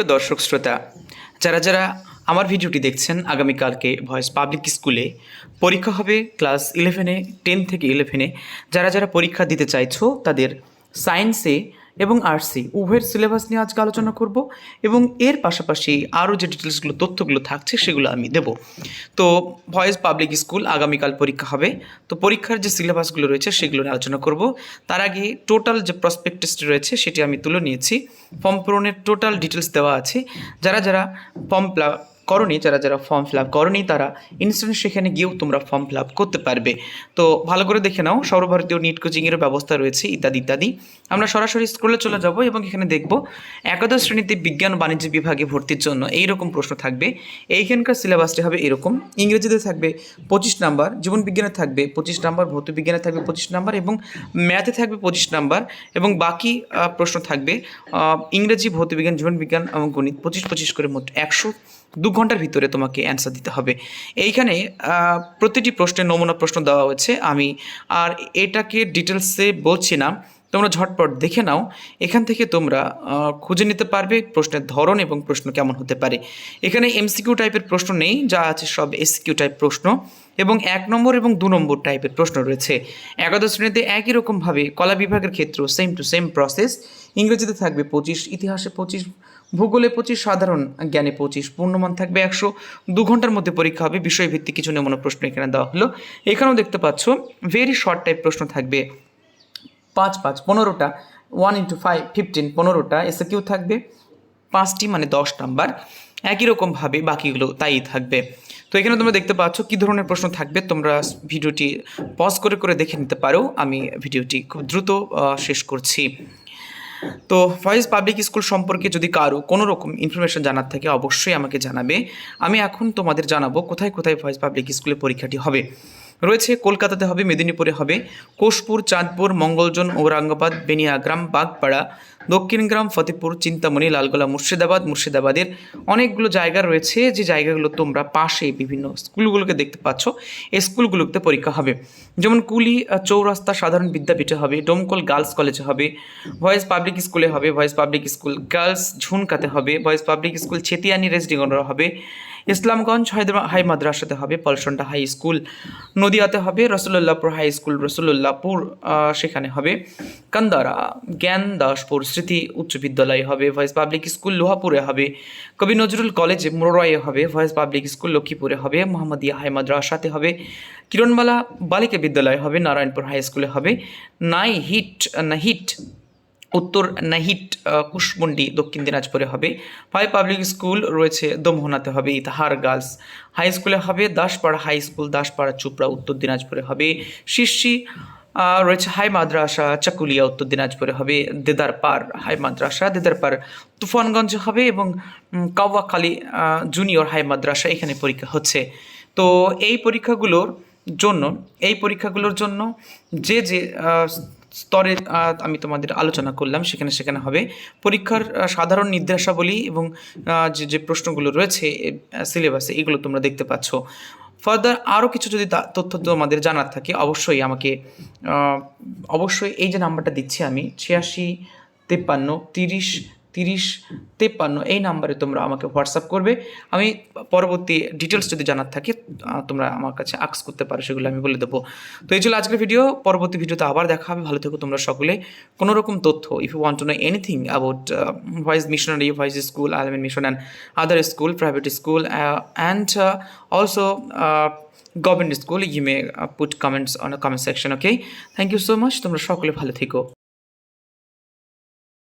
প্রিয় দর্শক শ্রোতা, যারা যারা আমার ভিডিওটি দেখছেন আগামীকালকে ভয়েস পাবলিক স্কুলে পরীক্ষা হবে ক্লাস ইলেভেনে টেন থেকে ইলেভেনে যারা যারা পরীক্ষা দিতে চাইছো তাদের সায়েন্সে এবং আর্টসে উভয়ের সিলেবাস নিয়ে আজকে আলোচনা করব এবং এর পাশাপাশি আরও যে ডিটেলসগুলো তথ্যগুলো থাকছে সেগুলো আমি দেব। তো ভয়েস পাবলিক স্কুল আগামীকাল পরীক্ষা হবে। তো পরীক্ষার যে সিলেবাসগুলো রয়েছে সেগুলো নিয়ে আলোচনা করব। তার আগে টোটাল যে প্রসপেক্টাসটি রয়েছে সেটি আমি তুলে নিয়েছি। ফর্ম পূরণের টোটাল ডিটেলস দেওয়া আছে। যারা যারা ফর্ম করনি, যারা যারা ফর্ম ফিল আপ করনি, তারা ইনস্ট্যান্ট সেখানে গিয়েও তোমরা ফর্ম ফিল আপ করতে পারবে। তো ভালো করে দেখে নাও, সর্বভারতীয় নিট কোচিংয়েরও ব্যবস্থা রয়েছে, ইত্যাদি ইত্যাদি। আমরা সরাসরি স্কুলে চলে যাব এবং এখানে দেখব একাদশ শ্রেণীতে বিজ্ঞান বাণিজ্য বিভাগে ভর্তির জন্য এই রকম প্রশ্ন থাকবে। এইখানকার সিলেবাসটি হবে এরকম, ইংরেজিতে থাকবে পঁচিশ নাম্বার, জীবন বিজ্ঞানে থাকবে পঁচিশ নাম্বার, ভৌত বিজ্ঞানে থাকবে পঁচিশ নাম্বার এবং ম্যাথে থাকবে পঁচিশ নাম্বার এবং বাকি প্রশ্ন থাকবে ইংরেজি, ভৌত বিজ্ঞান, জীবন বিজ্ঞান এবং গণিত, পঁচিশ পঁচিশ করে মোট একশো। দু ঘণ্টার ভিতরে তোমাকে অ্যান্সার দিতে হবে। এইখানে প্রতিটি প্রশ্নের নমুনা প্রশ্ন দেওয়া হয়েছে আমি। আর এটাকে ডিটেলসে বলছি না, তোমরা ঝটপট দেখে নাও। এখান থেকে তোমরা খুঁজে নিতে পারবে প্রশ্নের ধরন এবং প্রশ্ন কেমন হতে পারে। এখানে এমসিকিউ টাইপের প্রশ্ন নেই, যা আছে সব এসকিউ টাইপ প্রশ্ন। এবং এক নম্বর এবং দু নম্বর টাইপের প্রশ্ন রয়েছে। একাদশ শ্রেণীতে একই রকমভাবে কলা বিভাগের ক্ষেত্রেও সেম টু সেম প্রসেস ইংরেজিতে থাকবে পঁচিশ, ইতিহাসে পঁচিশ ভূগোলে পঁচিশ, সাধারণ জ্ঞানে পঁচিশ, পূর্ণমান থাকবে একশো। দু ঘণ্টার মধ্যে পরীক্ষা হবে, বিষয়ভিত্তিক কিছু নমুনা প্রশ্ন এখানে দেওয়া হলো। এখানেও দেখতে পাচ্ছ ভেরি শর্ট টাইপ প্রশ্ন থাকবে। পাঁচ পাঁচ, পনেরোটা ওয়ান ইন্টু ফাইভ ফিফটিন পনেরোটা এসে কিউ থাকবে। পাঁচটি মানে দশ নাম্বার। একই রকমভাবে বাকিগুলো তাই থাকবে। তো এখানে তোমরা দেখতে পাচ্ছ কী ধরনের প্রশ্ন থাকবে। তোমরা ভিডিওটি পজ করে করে দেখে নিতে পারো। আমি ভিডিওটি খুব দ্রুত শেষ করছি। তো ফয়েজ পাবলিক স্কুল সম্পর্কে যদি কারও কোনো রকম ইনফরমেশন জানার থাকে, অবশ্যই আমাকে জানাবে। আমি এখন তোমাদের জানাব কোথায় কোথায় ফয়েজ পাবলিক স্কুলে পরীক্ষাটি হবে। রয়েছে, কলকাতাতে হবে, মেদিনীপুরে হবে। কোষপুর চাঁদপুর, মঙ্গলজন, ঔরঙ্গাবাদ, বেনিয়াগ্রাম, বাগপাড়া দক্ষিণগ্রাম ফতেপুর, চিন্তামণি, লালগোলা, মুর্শিদাবাদ, মুর্শিদাবাদের অনেকগুলো জায়গা রয়েছে। যে জায়গাগুলো তোমরা পাশে বিভিন্ন স্কুলগুলোকে দেখতে পাচ্ছ, এই স্কুলগুলোতে পরীক্ষা হবে। যেমন কুলি চৌরাস্তা, সাধারণ বিদ্যাপীঠে হবে, ডোমকল গার্লস কলেজে হবে, ভয়েস পাবলিক স্কুলে হবে, ভয়েস পাবলিক স্কুল গার্লস ঝুনকাতে হবে, ভয়েস পাবলিক স্কুল ছেতিয়ানি রেসডিগনরা হবে ইসলামগঞ্জ হাই মাদ্রাসাতে হবে, পলসন্ডা হাই স্কুল, নদিয়াতে হবে রসুল্লাহপুর হাই স্কুল রসুল্লাহপুর সেখানে হবে। কান্দারা জ্ঞান দাসপুর স্মৃতি উচ্চ বিদ্যালয় হবে ভয়েস পাবলিক স্কুল লোহাপুরে হবে, কবি নজরুল কলেজে মুররায়ে হবে ভয়েস পাবলিক স্কুল লক্ষ্মীপুরে হবে, মোহাম্মদিয়া হাই মাদ্রাসাতে হবে, কিরণমালা বালিকা বিদ্যালয় হবে, নারায়ণপুর হাই স্কুলে হবে, নাই হিট, না হিট উত্তর নাহিট কুশমন্ডি দক্ষিণ দিনাজপুরে হবে। ফাই পাবলিক স্কুল রয়েছে, দমোহনাতে হবে ইতাহার গার্লস হাই স্কুলে হবে দাসপাড়া হাই স্কুল দাসপাড়া চুপড়া উত্তর দিনাজপুরে হবে। শিষ্যি রয়েছে হাই মাদ্রাসা, চাকুলিয়া উত্তর দিনাজপুরে হবে দেদারপাড়। হাই মাদ্রাসা, দেদারপাড় তুফানগঞ্জে হবে এবং কাওয়াখালী জুনিয়র হাই মাদ্রাসা এখানে পরীক্ষা হচ্ছে। তো এই পরীক্ষাগুলোর জন্য, এই পরীক্ষাগুলোর জন্য যে যে স্তরে আমি তোমাদের আলোচনা করলাম, সেখানে সেখানে হবে। পরীক্ষার সাধারণ নির্দেশাবলী এবং যে যে প্রশ্নগুলো রয়েছে সিলেবাসে, এগুলো তোমরা দেখতে পাচ্ছ। ফার্দার আরও কিছু যদি তথ্য তোমাদের জানার থাকে, অবশ্যই আমাকে অবশ্যই এই যে নাম্বারটা দিচ্ছি আমি, ছিয়াশি, তেপ্পান্ন, তিরিশ তিরিশ, তেপ্পান্ন, এই নাম্বারে তোমরা আমাকে হোয়াটসঅ্যাপ করবে। আমি পরবর্তী ডিটেলস যদি জানার থাকে তোমরা আমার কাছে আক্স করতে পারো, সেগুলো আমি বলে দেবো। তো এই ছিল আজকের ভিডিও পরবর্তী ভিডিওতে আবার দেখা হবে। ভালো থেকো তোমরা সকলে। কোনো রকম তথ্য if you want to know anything about boys missionary boys school Al-Ameen mission and other school private school and also government school you may put comments on comment section okay thank you so much তোমরা সকলে ভালো থেকো।